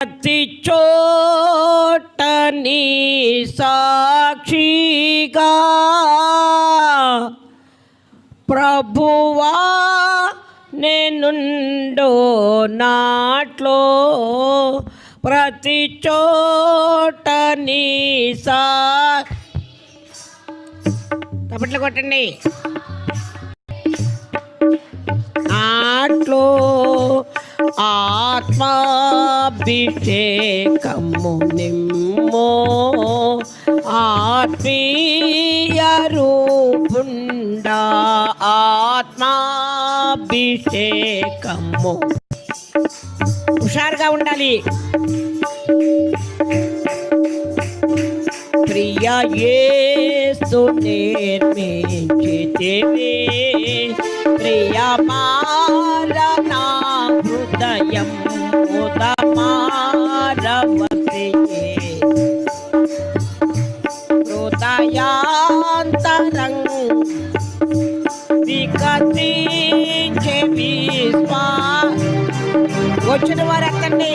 ప్రతి చోట నీ సాక్షిగా ప్రభువా నేనుండో నాట్లో ప్రతి చోట నీ సా తప్పట్లు కొట్టండి. నాట్లో ఆత్మాభిషేకము నిమ్మో ఆత్మీయ రూపుండా ఆత్మాభిషేకము. హుషారుగా ఉండాలి. ప్రియ యేసు నిర్మించితివి ప్రియ మా హృదయం ఉదమారవతి హృదయాంతరం వికసించే విశ్వా వచ్చిన వారు ఎక్కండి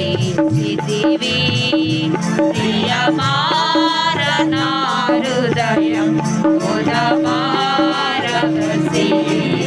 Udamara Sri